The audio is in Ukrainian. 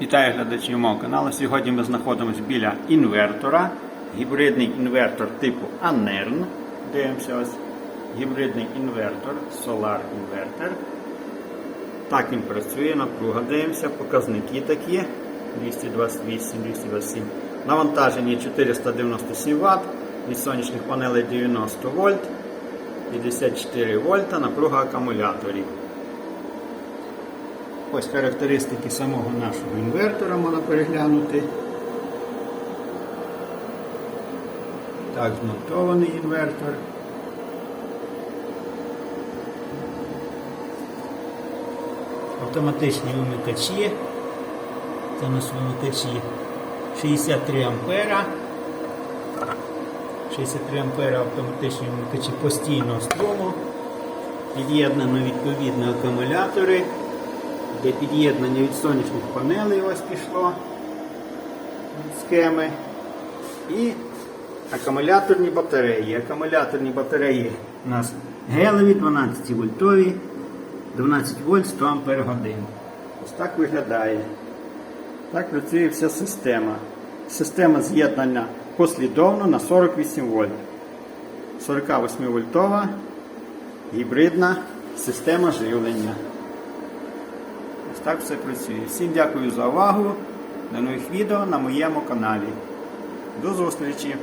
Вітаю глядачів мого каналу. Сьогодні ми знаходимося біля інвертора. Гібридний інвертор типу Anern. Дивимося ось. Гібридний інвертор, Solar інвертор. Так він працює, напруга дивимося, показники такі. 228, 227. Навантаження 497 Вт, від сонячних панелей 90 вольт, 54 вольта, напруга акумуляторів. Ось характеристики самого нашого інвертора можна переглянути. Так, змонтований інвертор. Автоматичні вимикачі. Це нас вимикачі 63 ампера. 63 ампера автоматичні вимикачі постійного струму. Під'єднано відповідно акумулятори де під'єднання від сонячних панелей ось пішло схеми. І акумуляторні батареї. Акумуляторні батареї у нас гелеві 12 вольтові, 12 вольт 100 ампер годин. Ось так виглядає. Так працює вся система. Система з'єднання послідовно на 48 вольт. 48 вольтова гібридна система живлення. Ось так все працює. Всім дякую за увагу. До нових відео на моєму каналі. До зустрічі!